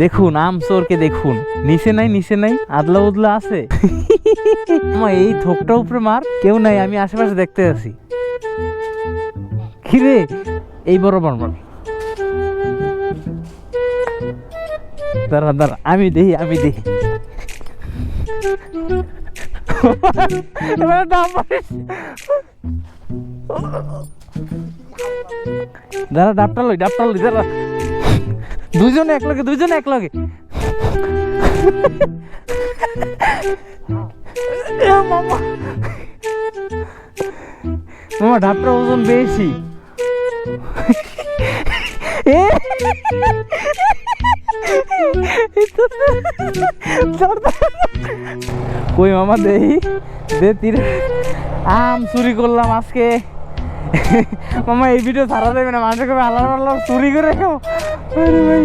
দেখুন আম চোরকে দেখুন। নিচে নাই নিচে নাই আদলা উদলা আছে। আমা, এই থোকটা উপরে মার কেউ নাই আমি আশেপাশে দেখতে আছি। কিরে এই বরাবর মার দাঁড়া দাঁড়া আমি দেখি আমি দেখি। দাঁড়া ডাবটা লই ডাবটা লই দাঁড়া। দুইজনে এক লগে দুইজনে এক লগে মামা। ডাবটার ওজন বেশি। কই মামা, দেই। দে তীরে। আম চুরি করলাম আজকে। মামা এই ভিডিও ছাড়া যাবে না মানুষকে আল্লাহ আল্লাহ চুরি করে খাও আরে ভাই।